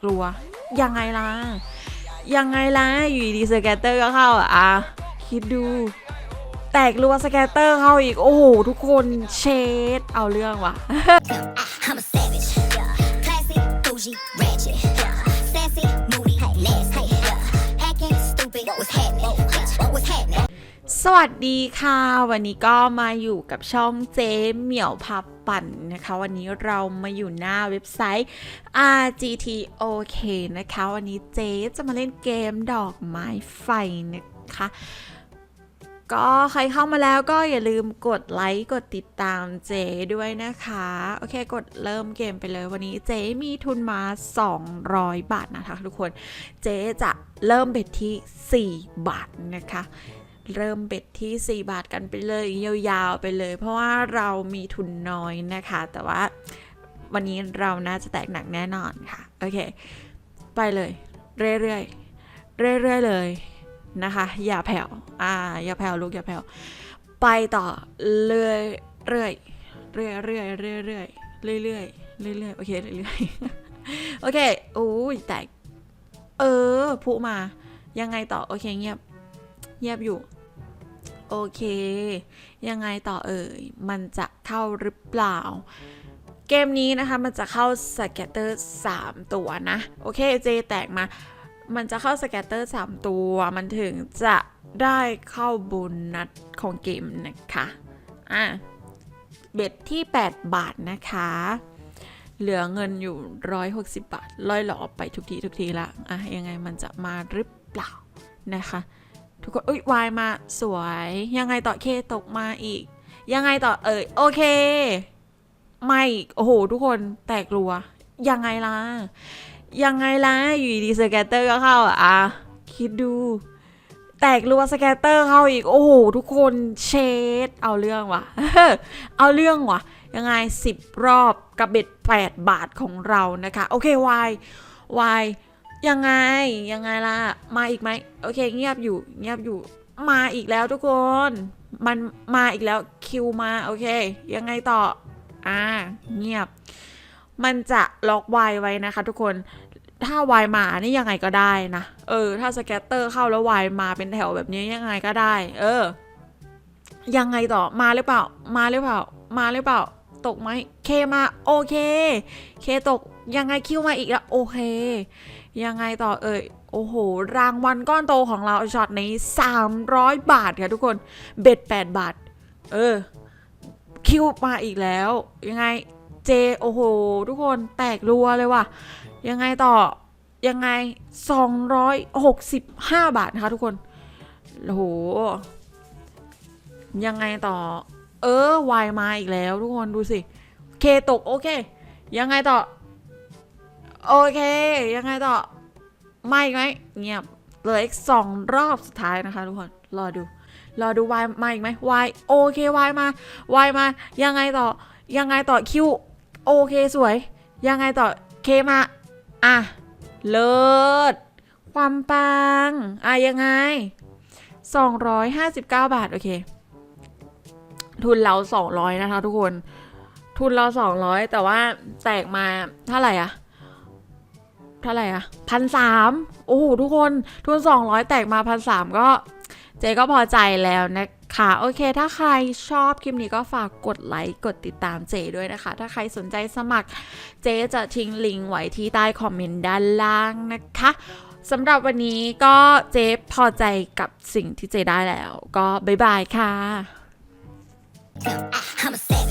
กลัว ยังไงล่ะ ยังไงล่ะ อยู่ดีสแกตเตอร์ก็เข้าอะอะ คิดดู แตกรัวสแกตเตอร์เข้าอีก โอ้โห ทุกคนเชดเอาเรื่องว่ะ สวัสดีค่ะ วันนี้ก็มาอยู่กับช่องเจ๊เหมี่ยวพับปั่นนะคะ วันนี้เรามาอยู่หน้าเว็บไซต์ RGTOK นะคะ วันนี้เจ๊จะมาเล่นเกมดอกไม้ไฟนะคะ ก็ใครเข้ามาแล้วก็อย่าลืมกดไลค์กดติดตามเจด้วยนะคะ โอเคกดเริ่มเกมไปเลย วันนี้เจมีทุนมา 200 บาทนะคะทุกคนเจจะเริ่มเบ็ดที่ 4 บาทนะคะ เริ่มเบ็ดที่ 4 บาทกันไปเลยยาวๆไปเลย เพราะว่าเรามีทุนน้อยนะคะ แต่ว่าวันนี้เราน่าจะแตกหนักแน่นอนค่ะ โอเค ไปเลย เรื่อยๆเรื่อยๆเลยนะคะ อย่าแผ่วอ่า อย่าแผ่วลูกอย่าแผ่วไปต่อเรื่อยเรื่อยเรื่อยเรื่อยเรื่อยเรื่อยเรื่อยเรื่อยเรื่อยโอเคเรื่อยโอเคโอ้ยแตกเออพุมายังไงต่อ โอเคเงียบ เงียบอยู่ โอเค ยังไงต่อเอ่ย มันจะเข้าหรือเปล่า เกมนี้นะคะมันจะเข้าสแกตเตอร์3ตัวนะ โอเคเจแตกมา มันจะเข้าสแกตเตอร์3ตัว มันถึงจะได้เข้าโบนัสของเกมนะคะอะเบ็ดที่ 8 บาทนะคะ เหลือเงินอยู่ 160 บาทลอยหลอไปทุกทีทุกทีละ อะ ยังไงมันจะมาหรือเปล่านะคะ ทุกคนอุ้ยวายมาสวย ยังไงต่อเคตกมาอีก ยังไงต่อเอ่ยโอเค ไม่โอ้โห ทุกคนแตกรัว ยังไงล่ะ ยังไงล่ะ อยู่ดีสแกตเตอร์ก็เข้าอะ คิดดู แตกรัวสแกตเตอร์เข้าอีก โอ้โห ทุกคนเชดเอาเรื่องว่ะ เอาเรื่องว่ะ ยังไง 10 รอบกับเบ็ด8บาทของเรานะคะ โอเควายวาย ยังไงยังไงล่ะ มาอีกไหมโอเค เงียบอยู่ เงียบอยู่ มาอีกแล้วทุกคน มันมาอีกแล้วคิวมาโอเค ยังไงต่อ อ่า เงียบ มันจะล็อกวายไว้นะคะทุกคนถ้าวายมานี่ยังไงก็ได้นะ เออ ถ้าสแกตเตอร์เข้าแล้ววายมาเป็นแถวแบบนี้ยังไงก็ได้ เออ ยังไงต่อ มาหรือเปล่า มาหรือเปล่า มาหรือเปล่า ตกไหมเคมาโอเค เคตกยังไงคิวมาอีกแล้วโอเค ยังไงต่อเอ่ยโอ้โห รางวัลก้อนโตของเราช็อตนี้ 300 บาทค่ะทุกคน เบ็ด 8 บาท เออ คิวมาอีกแล้ว ยังไง เจ โอ้โห ทุกคนแตกรัวเลยว่ะ ยังไงต่อ ยังไง 265 บาทนะคะทุกคน โอ้โห ยังไงต่อ เออวายมาอีกแล้วทุกคนดูสิ เคตกโอเค ยังไงต่อ โอเค ยังไงต่อ ไม่ไหมเงียบเหลืออีกสองรอบสุดท้ายนะคะทุกคน รอดู รอดูวายมาอีกไหมวายโอเควายมาวายมา ยังไงต่อ ยังไงต่อคิวโอเคสวย ยังไงต่อเคมา อะ เลิศ ความปัง อะยังไง 259 บาท โอเค ทุนเรา200นะคะ ทุกคน ทุนเรา200แต่ว่าแตกมาเท่าไหร่อะเท่าไหร่อะพันสามโอ้โหทุกคนทุน200แตกมาพันสามก็เจก็พอใจแล้วนะคะโอเค ถ้าใครชอบคลิปนี้ก็ฝากกดไลค์กดติดตามเจด้วยนะคะ ถ้าใครสนใจสมัครเจจะทิ้งลิงก์ไว้ที่ใต้คอมเมนต์ด้านล่างนะคะสำหรับวันนี้ก็เจพอใจกับสิ่งที่เจได้แล้ว ก็บ๊ายบายค่ะ I'ma say